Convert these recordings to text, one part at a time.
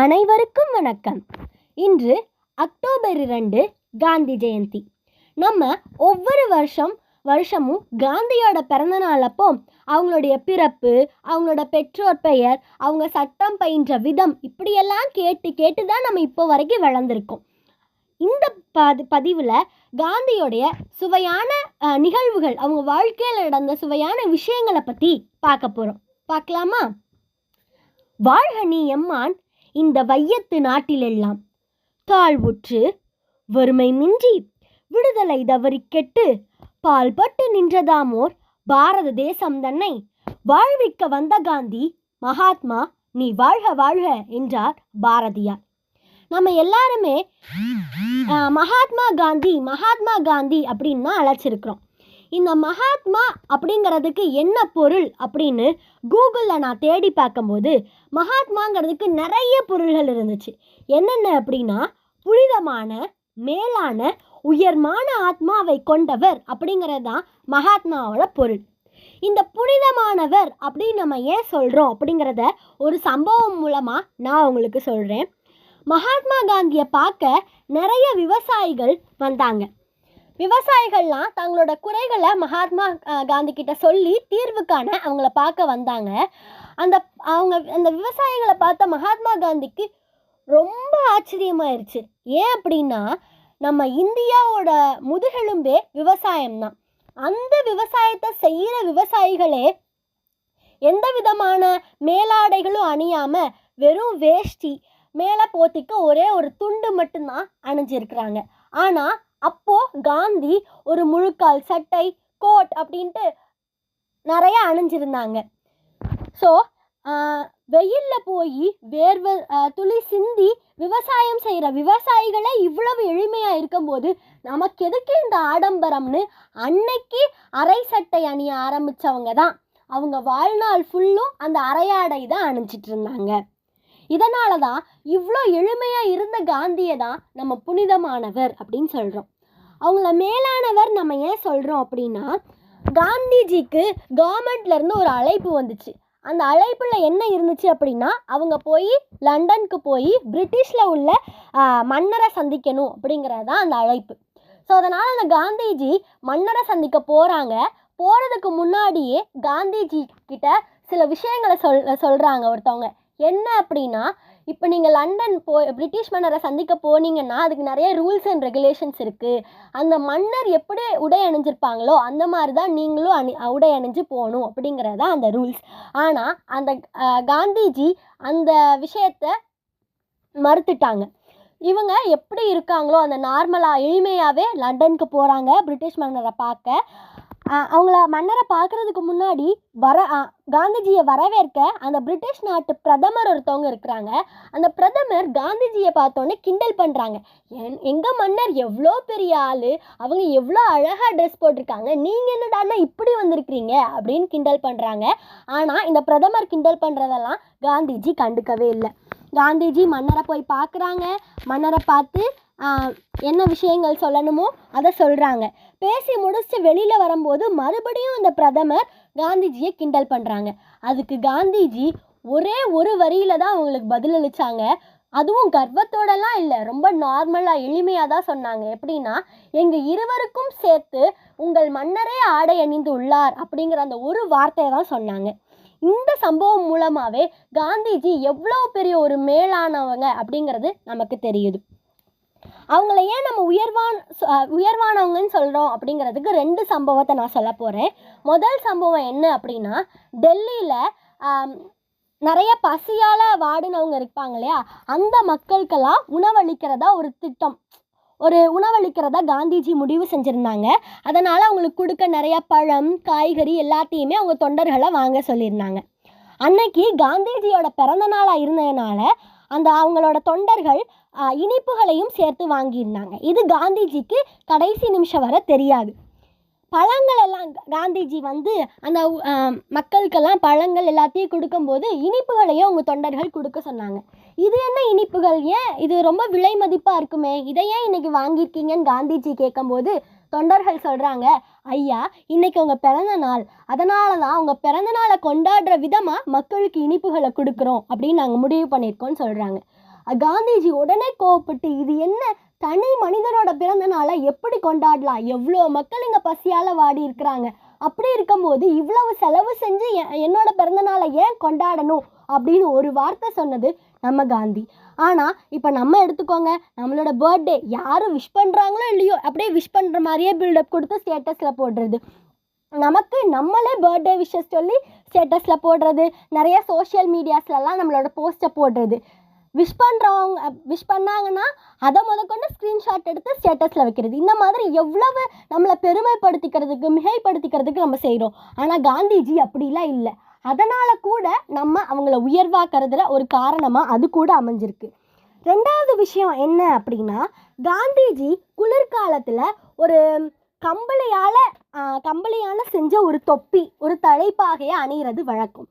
அனைவருக்கும் வணக்கம். இன்று அக்டோபர் இரண்டு காந்தி ஜெயந்தி. நம்ம ஒவ்வொரு வருஷம் வருஷமும் காந்தியோட பிறந்த நாள் அப்போ அவங்களுடைய பிறப்பு அவங்களோட பெற்றோர் பெயர் அவங்க சட்டம் பயின்ற விதம் இப்படியெல்லாம் கேட்டு கேட்டு தான் நம்ம இப்போ வரைக்கும் வளர்ந்துருக்கோம். இந்த பதி பதிவில் காந்தியோடைய சுவையான நிகழ்வுகள் அவங்க வாழ்க்கையில் நடந்த சுவையான விஷயங்களை பற்றி பார்க்க போகிறோம் பார்க்கலாமா? வாழ்க நீ எம்மான் இந்த வையத்து நாட்டிலெல்லாம். தாழ்வுற்று வறுமை மிஞ்சி விடுதலை தவறி கெட்டு பால்பட்டு நின்றதாமோர் பாரத தேசம் தன்னை வாழ்விக்க வந்த காந்தி மகாத்மா நீ வாழ்க வாழ்க என்றார் பாரதியார். நம்ம எல்லாருமே மகாத்மா காந்தி மகாத்மா காந்தி அப்படின்னு தான் அழைச்சிருக்கிறோம். இந்த மகாத்மா அப்படிங்கிறதுக்கு என்ன பொருள் அப்படின்னு கூகுளில் நான் தேடி பார்க்கும்போது மகாத்மாங்கிறதுக்கு நிறைய பொருள்கள் இருந்துச்சு. என்னென்ன அப்படின்னா புனிதமான மேலான உயர்மான ஆத்மாவை கொண்டவர் அப்படிங்கிறது தான் மகாத்மாவோட பொருள். இந்த புனிதமானவர் அப்படின்னு நம்ம ஏன் சொல்கிறோம் அப்படிங்கிறத ஒரு சம்பவம் மூலமாக நான் உங்களுக்கு சொல்கிறேன் மகாத்மா காந்தியை பார்க்க நிறைய விவசாயிகள் வந்தாங்க. விவசாயிகள்லாம் தங்களோட குறைகளை மகாத்மா காந்தி கிட்ட சொல்லி தீர்வு காண அவங்கள பார்க்க வந்தாங்க. அந்த அவங்க அந்த விவசாயிகளை பார்த்த மகாத்மா காந்திக்கு ரொம்ப ஆச்சரியமாயிருச்சு. ஏன் அப்படின்னா நம்ம இந்தியாவோட முதுகெலும்பே விவசாயம்தான். அந்த விவசாயத்தை செய்கிற விவசாயிகளே எந்த விதமான மேலாடைகளும் அணியாமல் வெறும் வேஷ்டி மேலே போத்திக்க ஒரே ஒரு துண்டு மட்டும்தான் அணிஞ்சிருக்கிறாங்க. ஆனால் அப்போ காந்தி ஒரு முழுக்கால் சட்டை கோட் அப்படின்ட்டு நிறைய அணிஞ்சிருந்தாங்க. ஸோ வெயிலில் போய் வேர்வை துளி சிந்தி விவசாயம் செய்கிற விவசாயிகளே இவ்வளவு எளிமையாக இருக்கும்போது நமக்கு எதுக்கு இந்த ஆடம்பரம்னு அன்னைக்கு அரை சட்டை அணிய ஆரம்பித்தவங்க தான். அவங்க வாழ்நாள் ஃபுல்லும் அந்த அரையாடை தான் அணிஞ்சிட்டு இருந்தாங்க. இதனால தான் இவ்வளோ எளிமையாக இருந்த காந்தியை தான் நம்ம புனிதமானவர் அப்படின்னு சொல்கிறோம் அவங்கள மேலானவர் நம்ம ஏன் சொல்கிறோம் அப்படின்னா காந்திஜிக்கு கவர்மெண்ட்லேருந்து ஒரு அழைப்பு வந்துச்சு. அந்த அழைப்பில் என்ன இருந்துச்சு அப்படின்னா அவங்க போய் லண்டனுக்கு போய் பிரிட்டிஷில் உள்ள மன்னரை சந்திக்கணும் அப்படிங்கிறது தான் அந்த அழைப்பு. ஸோ அதனால் அந்த காந்திஜி மன்னரை சந்திக்க போகிறாங்க போகிறதுக்கு முன்னாடியே காந்திஜி கிட்ட சில விஷயங்களை சொல் சொல்கிறாங்க ஒருத்தவங்க. என்ன அப்படின்னா இப்போ நீங்கள் லண்டன் போ பிரிட்டிஷ் மன்னரை சந்திக்க போனீங்கன்னா அதுக்கு நிறைய ரூல்ஸ் அண்ட் ரெகுலேஷன்ஸ் இருக்குது அந்த மன்னர் எப்படி உடை அணிஞ்சிருப்பாங்களோ அந்த மாதிரி தான் நீங்களும் அணி உடை அணிஞ்சு போகணும் அப்படிங்கிறது தான் அந்த ரூல்ஸ். ஆனால் அந்த காந்திஜி அந்த விஷயத்த மறுத்துட்டாங்க. இவங்க எப்படி இருக்காங்களோ அந்த நார்மலாக எளிமையாகவே லண்டனுக்கு போகிறாங்க பிரிட்டிஷ் மன்னரை பார்க்க. அவங்கள மன்னரை பார்க்குறதுக்கு முன்னாடி வர காந்திஜியை வரவேற்க அந்த பிரிட்டிஷ் நாட்டு பிரதமர் ஒருத்தவங்க இருக்கிறாங்க. அந்த பிரதமர் காந்திஜியை பார்த்தோன்னே கிண்டல் பண்ணுறாங்க என் எங்கள் மன்னர் எவ்வளோ பெரிய ஆள் அவங்க எவ்வளோ அழகாக ட்ரெஸ் போட்டிருக்காங்க நீங்கள் என்னடானா இப்படி வந்திருக்கிறீங்க அப்படின்னு கிண்டல் பண்ணுறாங்க ஆனால் இந்த பிரதமர் கிண்டல் பண்ணுறதெல்லாம் காந்திஜி கண்டுக்கவே இல்லை. காந்திஜி மன்னரை போய் பார்க்குறாங்க. மன்னரை பார்த்து என்ன விஷயங்கள் சொல்லணுமோ அதை சொல்கிறாங்க பேசி முடிச்சுட்டு வெளியில் வரும்போது மறுபடியும் இந்த பிரதமர் காந்திஜியை கிண்டல் பண்ணுறாங்க அதுக்கு காந்திஜி ஒரே ஒரு வரியில் தான் அவங்களுக்கு பதிலளித்தாங்க அதுவும் கர்வத்தோடலாம் இல்லை ரொம்ப நார்மலாக எளிமையாக தான் சொன்னாங்க. எப்படின்னா எங்கள் இருவருக்கும் சேர்த்து உங்கள் மன்னரே ஆடை அணிந்து உள்ளார் அப்படிங்கிற அந்த ஒரு வார்த்தையை தான் சொன்னாங்க. இந்த சம்பவம் மூலமாகவே காந்திஜி எவ்வளோ பெரிய ஒரு மேலானவங்க அப்படிங்கிறது நமக்கு தெரியுது. அவங்கள ஏன் நம்ம உயர்வான் உயர்வானவங்கன்னு சொல்கிறோம் அப்படிங்கிறதுக்கு ரெண்டு சம்பவத்தை நான் சொல்ல போகிறேன் முதல் சம்பவம் என்ன அப்படின்னா டெல்லியில் நிறைய பசியால் வாடினவங்க இருப்பாங்க இல்லையா? அந்த மக்களுக்கெல்லாம் உணவளிக்கிறதா ஒரு திட்டம். ஒரு உணவளிக்கிறதா காந்திஜி முடிவு செஞ்சுருந்தாங்க. அதனால் அவங்களுக்கு கொடுக்க நிறைய பழம் காய்கறி எல்லாத்தையுமே அவங்க தொண்டர்களை வாங்க சொல்லியிருந்தாங்க. அன்னைக்கு காந்திஜியோட பிறந்த நாளாக இருந்ததுனால அந்த அவங்களோட தொண்டர்கள் இனிப்புகளையும் சேர்த்து வாங்கியிருந்தாங்க. இது காந்திஜிக்கு கடைசி நிமிஷம் வர தெரியாது. பழங்கள் எல்லாம் காந்திஜி வந்து அந்த மக்களுக்கெல்லாம் பழங்கள் எல்லாத்தையும் கொடுக்கும்போது இனிப்புகளையும் அவங்க தொண்டர்கள் கொடுக்க சொன்னாங்க. இது என்ன இனிப்புகள்? ஏன்? இது ரொம்ப விலை மதிப்பாக இருக்குமே. இதை ஏன் இன்றைக்கி வாங்கியிருக்கீங்கன்னு காந்திஜி கேட்கும்போது தொண்டர்கள் சொல்கிறாங்க ஐயா இன்னைக்கு உங்கள் பிறந்த நாள். அதனால தான் உங்கள் பிறந்த நாளை கொண்டாடுற விதமாக மக்களுக்கு இனிப்புகளை கொடுக்குறோம் அப்படின்னு நாங்கள் முடிவு பண்ணியிருக்கோம்னு சொல்கிறாங்க காந்திஜி உடனே கோவப்பட்டு இது என்ன? தனி மனிதனோட பிறந்த நாளை எப்படி கொண்டாடலாம்? எவ்வளோ மக்கள் இங்கே பசியால் வாடி இருக்கிறாங்க. அப்படி இருக்கும்போது இவ்வளவு செலவு செஞ்சு எ- என்னோட பிறந்த நாளை ஏன் கொண்டாடணும்? அப்படின்னு ஒரு வார்த்தை சொன்னது நம்ம காந்தி. ஆனால் இப்போ நம்ம எடுத்துக்கோங்க நம்மளோட பர்த்டே யாரும் விஷ் பண்ணுறாங்களோ இல்லையோ அப்படியே விஷ் பண்ணுற மாதிரியே பில்டப் கொடுத்து ஸ்டேட்டஸில் போடுறது. நமக்கு நம்மளே பர்த்டே விஷஸ் சொல்லி ஸ்டேட்டஸில் போடுறது. நிறைய சோஷியல் மீடியாஸ்லலாம் நம்மளோட போஸ்ட்டை போடுறது. விஷ் பண்ணுறவங்க விஷ் பண்ணாங்கன்னா அதை முதற்கொண்டு ஸ்க்ரீன்ஷாட் எடுத்து ஸ்டேட்டஸில் வைக்கிறது. இந்த மாதிரி எவ்வளவு நம்மளை பெருமைப்படுத்திக்கிறதுக்கு மிகைப்படுத்திக்கிறதுக்கு நம்ம செய்கிறோம் ஆனால் காந்திஜி அப்படிலாம் இல்லை. அதனால் கூட நம்ம அவங்கள உயர்வாக்குறதுல ஒரு காரணமாக அது கூட அமைஞ்சிருக்கு. ரெண்டாவது விஷயம் என்ன அப்படின்னா காந்திஜி குளிர்காலத்தில் ஒரு கம்பளையால் கம்பளையால் செஞ்ச ஒரு தொப்பி ஒரு தலைப்பாகையை அணிகிறது வழக்கம்.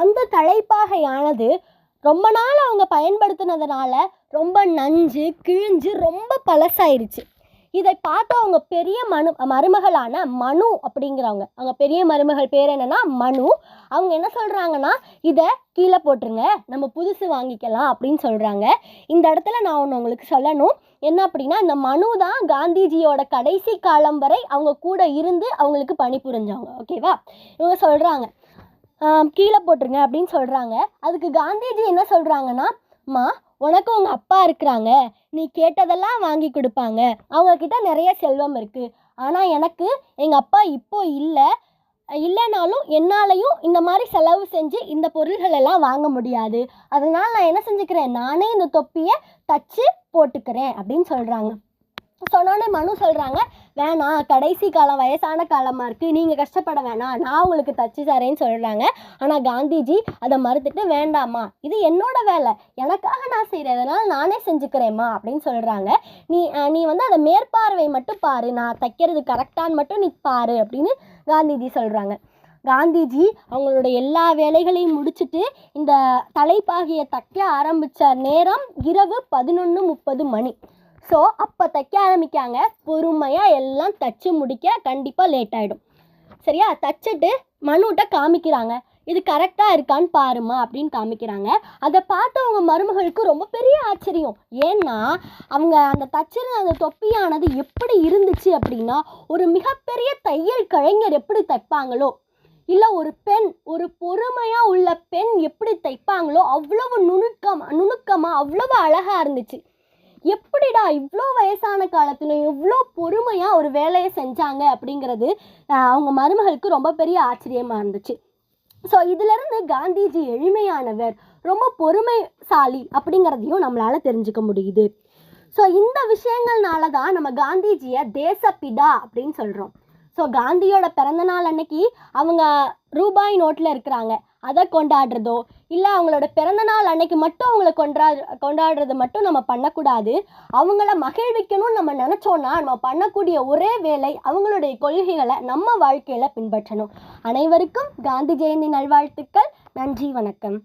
அந்த தலைப்பாகையானது ரொம்ப நாள் அவங்க பயன்படுத்தினதுனால ரொம்ப நஞ்சு கிழிஞ்சு ரொம்ப பழசாயிருச்சு. இதை பார்த்து அவங்க பெரிய மனு மருமகளான மனு அப்படிங்கிறவங்க. அவங்க பெரிய மருமகள் பேர் என்னன்னா மனு. அவங்க என்ன சொல்கிறாங்கன்னா இதை கீழே போட்டுருங்க நம்ம புதுசு வாங்கிக்கலாம் அப்படின்னு சொல்கிறாங்க இந்த இடத்துல நான் ஒன்று உங்களுக்கு சொல்லணும். என்ன அப்படின்னா இந்த மனு தான் காந்திஜியோட கடைசி காலம் வரை அவங்க கூட இருந்து அவங்களுக்கு பணிபுரிஞ்சவங்க ஓகேவா இவங்க சொல்கிறாங்க கீழே போட்டுருங்க அப்படின்னு சொல்கிறாங்க அதுக்கு காந்திஜி என்ன சொல்கிறாங்கன்னா மா உனக்கு உங்கள் அப்பா இருக்கிறாங்க. நீ கேட்டதெல்லாம் வாங்கி கொடுப்பாங்க. அவங்கக்கிட்ட நிறைய செல்வம் இருக்குது ஆனால் எனக்கு எங்கள் அப்பா இப்போ இல்லை. இல்லைனாலும் என்னாலையும் இந்த மாதிரி செலவு செஞ்சு இந்த பொருள்கள் எல்லாம் வாங்க முடியாது. அதனால் நான் என்ன செஞ்சுக்கிறேன்? நானே இந்த தொப்பியை தச்சு போட்டுக்கிறேன் அப்படின்னு சொல்கிறாங்க சொன்னோன்னே மனு சொல்கிறாங்க வேணாம் கடைசி காலம் வயசான காலமாக இருக்குது நீங்கள் கஷ்டப்பட வேணாம். நான் உங்களுக்கு தச்சு தரேன்னு சொல்கிறாங்க ஆனால் காந்திஜி அதை மறுத்துட்டு வேண்டாம்மா. இது என்னோட வேலை. எனக்காக நான் செய்கிறதுனால நானே செஞ்சுக்கிறேம்மா. அப்படின்னு சொல்கிறாங்க நீ நீ வந்து அதை மேற்பார்வை மட்டும் பாரு. நான் தைக்கிறது கரெக்டான்னு மட்டும் நீ பாரு. அப்படின்னு காந்திஜி சொல்கிறாங்க காந்திஜி அவங்களோட எல்லா வேலைகளையும் முடிச்சுட்டு இந்த தலைப்பாகிய தைக்க ஆரம்பித்த நேரம் இரவு பதினொன்று முப்பது மணி. ஸோ அப்போ தைக்க ஆரம்பிக்காங்க. பொறுமையாக எல்லாம் தச்சு முடிக்க கண்டிப்பாக லேட் ஆகிடும் சரியா? தைச்சிட்டு மனுட்ட காமிக்கிறாங்க. இது கரெக்டாக இருக்கான்னு பாருமா அப்படின்னு காமிக்கிறாங்க. அதை பார்த்து அவங்க மருமகளுக்கு ரொம்ப பெரிய ஆச்சரியம். ஏன்னா அவங்க அந்த தச்சிருந்த அந்த தொப்பியானது எப்படி இருந்துச்சு அப்படின்னா ஒரு மிகப்பெரிய தையல் கலைஞர் எப்படி தைப்பாங்களோ இல்லை ஒரு பெண் ஒரு பொறுமையாக உள்ள பெண் எப்படி தைப்பாங்களோ அவ்வளவு நுணுக்கம் நுணுக்கமாக அவ்வளவு அழகாக இருந்துச்சு. எப்படிடா இவ்வளோ வயசான காலத்துலையும் இவ்வளோ பொறுமையாக ஒரு வேலையை செஞ்சாங்க அப்படிங்கிறது அவங்க மருமகளுக்கு ரொம்ப பெரிய ஆச்சரியமாக இருந்துச்சு. ஸோ இதிலிருந்து காந்திஜி எளிமையானவர் ரொம்ப பொறுமைசாலி அப்படிங்கிறதையும் நம்மளால் தெரிஞ்சுக்க முடியுது. ஸோ இந்த விஷயங்கள்னால தான் நம்ம காந்திஜியை தேசப்பிதா அப்படின்னு சொல்கிறோம் ஸோ காந்தியோட பிறந்த நாள் அன்னைக்கு அவங்க ரூபாய் நோட்டில் இருக்கிறாங்க. அதை கொண்டாடுறதோ இல்லை அவங்களோட பிறந்தநாள் அன்னைக்கு மட்டும் அவங்கள கொண்டா கொண்டாடுறது மட்டும் நம்ம பண்ணக்கூடாது. அவங்கள மகிழ்விக்கணும்னு நம்ம நினச்சோன்னா நம்ம பண்ணக்கூடிய ஒரே வேலை அவங்களுடைய கொள்கைகளை நம்ம வாழ்க்கையில் பின்பற்றணும். அனைவருக்கும் காந்தி ஜெயந்தி நல்வாழ்த்துக்கள். நன்றி வணக்கம்.